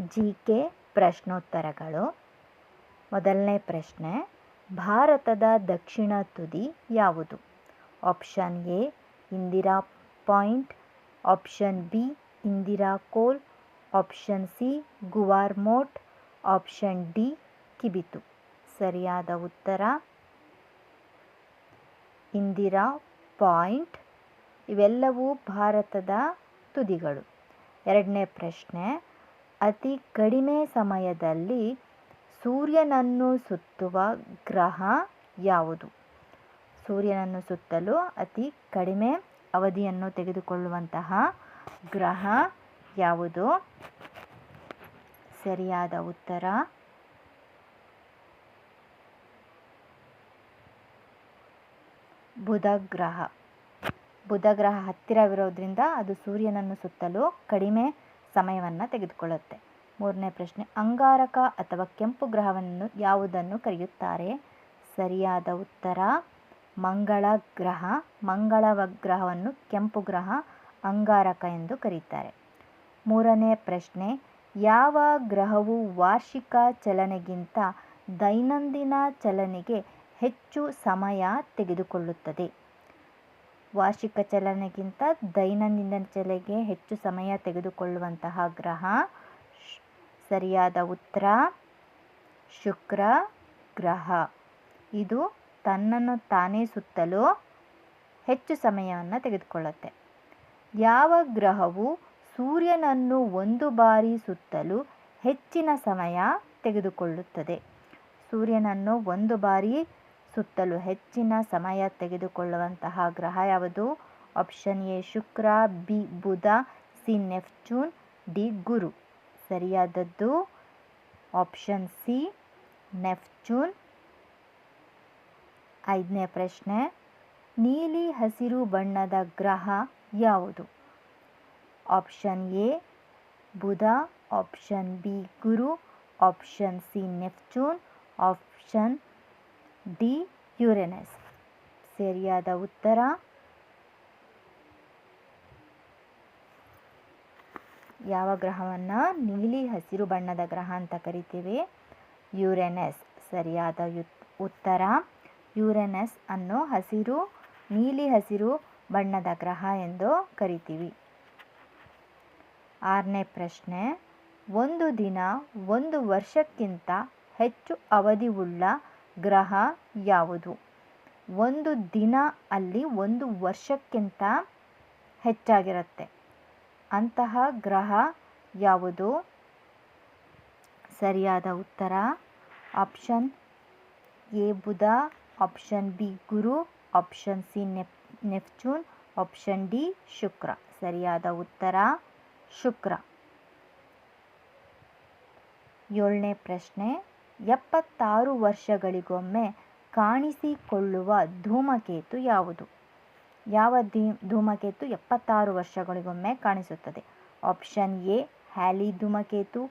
G K ಪ್ರಶ್ನೋತ್ತರಗಳು. ಮೊದಲನೇ ಪ್ರಶ್ನೆ, ಭಾರತದ ದಕ್ಷಿಣ ತುದಿ ಯಾವುದು? Option A, Indira point. Option B, Indira col. Option C ಗುವಾರ್ಮೋಟ್ option D, Kibithu. ಸರಿಯಾದ ಉತ್ತರ? ಇಂದಿರಾ ಪಾಯಿಂಟ್. ಇವೆಲ್ಲವೂ ಭಾರತದ ತುದಿಗಳು. ಎರಡನೇ ಪ್ರಶ್ನೆ ಅತಿ ಕಡಿಮೆ ಸಮಯದಲ್ಲಿ ಸೂರ್ಯನನ್ನು ಸುತ್ತುವ ಗ್ರಹ ಯಾವುದು? ಸೂರ್ಯನನ್ನು ಸುತ್ತಲು ಅತಿ ಕಡಿಮೆ ಅವಧಿಯನ್ನು ತೆಗೆದುಕೊಳ್ಳುವಂತಹ ಗ್ರಹ ಯಾವುದು? ಸರಿಯಾದ ಉತ್ತರ. ಬುಧ ಗ್ರಹ. ಬುಧ ಗ್ರಹ ಹತ್ತಿರವಿರೋದ್ರಿಂದ ಅದು ಸೂರ್ಯನನ್ನು ಸುತ್ತಲು ಕಡಿಮೆ ಸಮಯವನ್ನು ತೆಗೆದುಕೊಳ್ಳುತ್ತೆ. ಮೂರನೇ ಪ್ರಶ್ನೆ, ಅಂಗಾರಕ ಅಥವಾ ಕೆಂಪು ಗ್ರಹವನ್ನು ಯಾವುದನ್ನು ಕರೆಯುತ್ತಾರೆ? ಸರಿಯಾದ ಉತ್ತರ, ಮಂಗಳ ಗ್ರಹ. ಮಂಗಳ ಗ್ರಹವನ್ನು ಕೆಂಪು ಗ್ರಹ, ಅಂಗಾರಕ ಎಂದು ಕರೆಯುತ್ತಾರೆ ಮೂರನೇ ಪ್ರಶ್ನೆ, ಯಾವ ಗ್ರಹವು ವಾರ್ಷಿಕ ಚಲನೆಗಿಂತ ದೈನಂದಿನ ಚಲನೆಗೆ ಹೆಚ್ಚು ಸಮಯ ತೆಗೆದುಕೊಳ್ಳುತ್ತದೆ? ವಾರ್ಷಿಕ ಚಲನೆಗಿಂತ ದೈನಂದಿನ ಚಲನೆಗೆ ಹೆಚ್ಚು ಸಮಯ ತೆಗೆದುಕೊಳ್ಳುವಂತಹ ಗ್ರಹ. ಸರಿಯಾದ ಉತ್ತರ, ಶುಕ್ರ ಗ್ರಹ. ಇದು ತನ್ನನ್ನು ತಾನೇ ಸುತ್ತಲು ಹೆಚ್ಚು ಸಮಯವನ್ನು ತೆಗೆದುಕೊಳ್ಳುತ್ತೆ. ಯಾವ ಗ್ರಹವು ಸೂರ್ಯನನ್ನು ಒಂದು ಬಾರಿ ಸುತ್ತಲು ಹೆಚ್ಚಿನ ಸಮಯ ತೆಗೆದುಕೊಳ್ಳುತ್ತದೆ? ಸೂರ್ಯನನ್ನು ಒಂದು ಬಾರಿ ಸುತ್ತಲು ಹೆಚ್ಚಿನ ಸಮಯ ತೆಗೆದುಕೊಳ್ಳುವಂತಹ ಗ್ರಹ ಯಾವುದು? ಆಪ್ಷನ್ ಎ ಶುಕ್ರ ಬಿ ಬುಧ ಸಿ ನೆಫ್ಚೂನ್ ಡಿ ಗುರು. ಸರಿಯಾದದ್ದು? ಆಪ್ಷನ್ ಸಿ ನೆಫ್ಚೂನ್ ಐದನೇ ಪ್ರಶ್ನೆ, ನೀಲಿ ಹಸಿರು ಬಣ್ಣದ ಗ್ರಹ ಯಾವುದು? ಆಪ್ಷನ್ ಎ ಬುಧ. ಆಪ್ಷನ್ ಬಿ ಗುರು. Option C Neptune option D Uranus ಸರಿಯಾದ ಉತ್ತರ? ಯಾವ ಗ್ರಹವನ್ನು ನೀಲಿ ಹಸಿರು ಬಣ್ಣದ ಗ್ರಹ ಅಂತ ಕರಿತೀವಿ? ಯುರೆನಸ್. ಸರಿಯಾದ ಉತ್ತರ? ಯುರೆನಸ್ ಅನ್ನು ಹಸಿರು, ನೀಲಿ ಹಸಿರು ಬಣ್ಣದ ಗ್ರಹ ಎಂದು ಕರಿತೀವಿ. ಆರನೇ ಪ್ರಶ್ನೆ. ಒಂದು ದಿನ ಒಂದು ವರ್ಷಕ್ಕಿಂತ ಹೆಚ್ಚು ಅವಧಿಯುಳ್ಳ ಗ್ರಹ ಯಾವುದು? ಒಂದು ದಿನ ಅಲ್ಲಿ ಒಂದು ವರ್ಷಕ್ಕಿಂತ ಹೆಚ್ಚಾಗಿರುತ್ತೆ. ಅಂತಹ ಗ್ರಹ ಯಾವುದು? ಸರಿಯಾದ ಉತ್ತರ, ಆಪ್ಷನ್ ಎ ಬುಧ, ಆಪ್ಷನ್ ಬಿ ಗುರು, option C ನೆಪ್, Neptune, option D ಶುಕ್ರ. ಸರಿಯಾದ ಉತ್ತರ, ಶುಕ್ರ. ಏಳನೇ ಪ್ರಶ್ನೆ ಎಪ್ಪತ್ತಾರು ವರ್ಷಗಳಿಗೊಮ್ಮೆ ಕಾಣಿಸಿಕೊಳ್ಳುವ ಧೂಮಕೇತು ಯಾವುದು? ಯಾವ ಧೀ, ಧೂಮಕೇತು ಎಪ್ಪತ್ತಾರು ವರ್ಷಗಳಿಗೊಮ್ಮೆ ಕಾಣಿಸುತ್ತದೆ? ಆಪ್ಷನ್ ಎ, ಹ್ಯಾಲಿ ಧೂಮಕೇತು.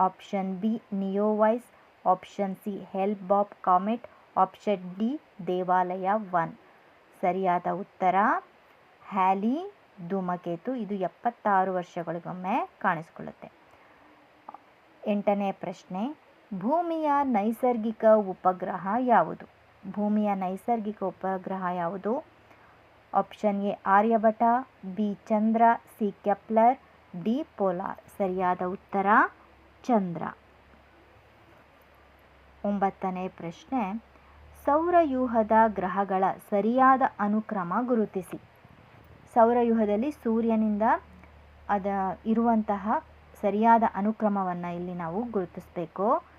Option B, ನಿಯೋವೈಸ್. Option C, Hale Bopp comet. Option D, ದೇವಾಲಯ ಒನ್. ಸರಿಯಾದ ಉತ್ತರ, ಹ್ಯಾಲಿ ಧೂಮಕೇತು ಇದು ಎಪ್ಪತ್ತಾರು ವರ್ಷಗಳಿಗೊಮ್ಮೆ ಕಾಣಿಸಿಕೊಳ್ಳುತ್ತೆ. ಎಂಟನೇ ಪ್ರಶ್ನೆ ಭೂಮಿಯ ನೈಸರ್ಗಿಕ ಉಪಗ್ರಹ ಯಾವುದು? ಭೂಮಿಯ ನೈಸರ್ಗಿಕ ಉಪಗ್ರಹ ಯಾವುದು? ಆಪ್ಷನ್ ಎ ಆರ್ಯಭಟ ಬಿ, ಚಂದ್ರ, ಸಿ, ಕೆಪ್ಲರ್, ಡಿ, ಪೋಲಾರ್. ಸರಿಯಾದ ಉತ್ತರ, ಚಂದ್ರ. ಒಂಬತ್ತನೇ ಪ್ರಶ್ನೆ, ಸೌರವ್ಯೂಹದ ಗ್ರಹಗಳ ಸರಿಯಾದ ಅನುಕ್ರಮ ಗುರುತಿಸಿ. ಸೌರಯೂಹದಲ್ಲಿ ಸೂರ್ಯನಿಂದ ಅದ ಇರುವಂತಹ ಸರಿಯಾದ ಅನುಕ್ರಮವನ್ನು ಇಲ್ಲಿ ನಾವು ಗುರುತಿಸಬೇಕು.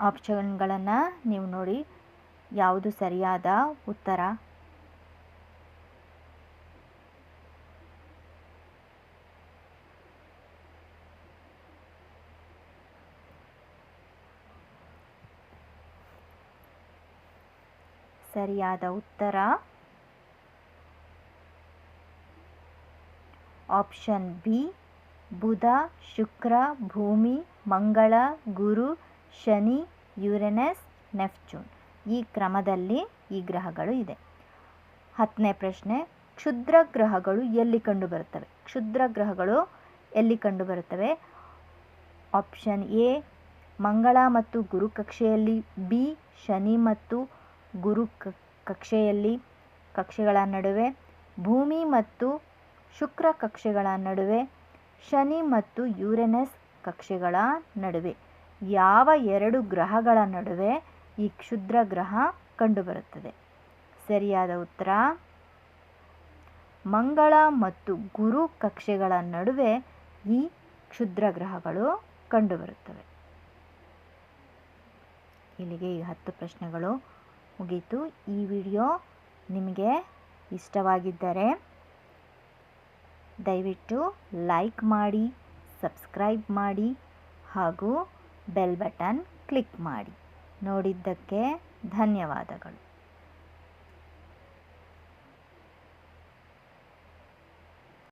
ಆಪ್ಷನ್ಗಳನ್ನು ನೀವು ನೋಡಿ. ಯಾವುದು ಸರಿಯಾದ ಉತ್ತರ? ಸರಿಯಾದ ಉತ್ತರ? ಆಪ್ಷನ್ ಬಿ, ಬುಧ, ಶುಕ್ರ, ಭೂಮಿ, ಮಂಗಳ, ಗುರು ಶನಿ, ಯುರೆನಸ್ ನೆಫ್ಚೂನ್ ಈ ಕ್ರಮದಲ್ಲಿ ಈ ಗ್ರಹಗಳು ಇದೆ. ಹತ್ತನೇ ಪ್ರಶ್ನೆ, ಕ್ಷುದ್ರ ಗ್ರಹಗಳು ಎಲ್ಲಿ ಕಂಡುಬರುತ್ತವೆ ಕ್ಷುದ್ರ ಗ್ರಹಗಳು ಎಲ್ಲಿ ಕಂಡುಬರುತ್ತವೆ ಆಪ್ಷನ್ ಎ, ಮಂಗಳ ಮತ್ತು ಗುರು ಕಕ್ಷೆಯಲ್ಲಿ, ಬಿ, ಶನಿ ಮತ್ತು ಗುರು ಕಕ್ಷೆಯಲ್ಲಿ ಕಕ್ಷೆಗಳ ನಡುವೆ, ಭೂಮಿ ಮತ್ತು ಶುಕ್ರ ಕಕ್ಷೆಗಳ ನಡುವೆ, ಶನಿ ಮತ್ತು ಯುರೆನಸ್ ಕಕ್ಷೆಗಳ ನಡುವೆ. ಯಾವ ಎರಡು ಗ್ರಹಗಳ ನಡುವೆ ಈ ಕ್ಷುದ್ರ ಗ್ರಹ ಕಂಡುಬರುತ್ತದೆ? ಸರಿಯಾದ ಉತ್ತರ, ಮಂಗಳ ಮತ್ತು ಗುರು ಕಕ್ಷೆಗಳ ನಡುವೆ ಈ ಕ್ಷುದ್ರ ಗ್ರಹಗಳು ಕಂಡುಬರುತ್ತವೆ. ಇಲ್ಲಿಗೆ ಈ ಹತ್ತು ಪ್ರಶ್ನೆಗಳು ಮುಗೀತು. ಈ ವಿಡಿಯೋ ನಿಮಗೆ ಇಷ್ಟವಾಗಿದ್ದರೆ ದಯವಿಟ್ಟು ಲೈಕ್ ಮಾಡಿ, ಸಬ್ಸ್ಕ್ರೈಬ್ ಮಾಡಿ ಹಾಗೂ ಬೆಲ್ ಬಟನ್ ಕ್ಲಿಕ್ ಮಾಡಿ. ನೋಡಿದ್ದಕ್ಕೆ ಧನ್ಯವಾದಗಳು.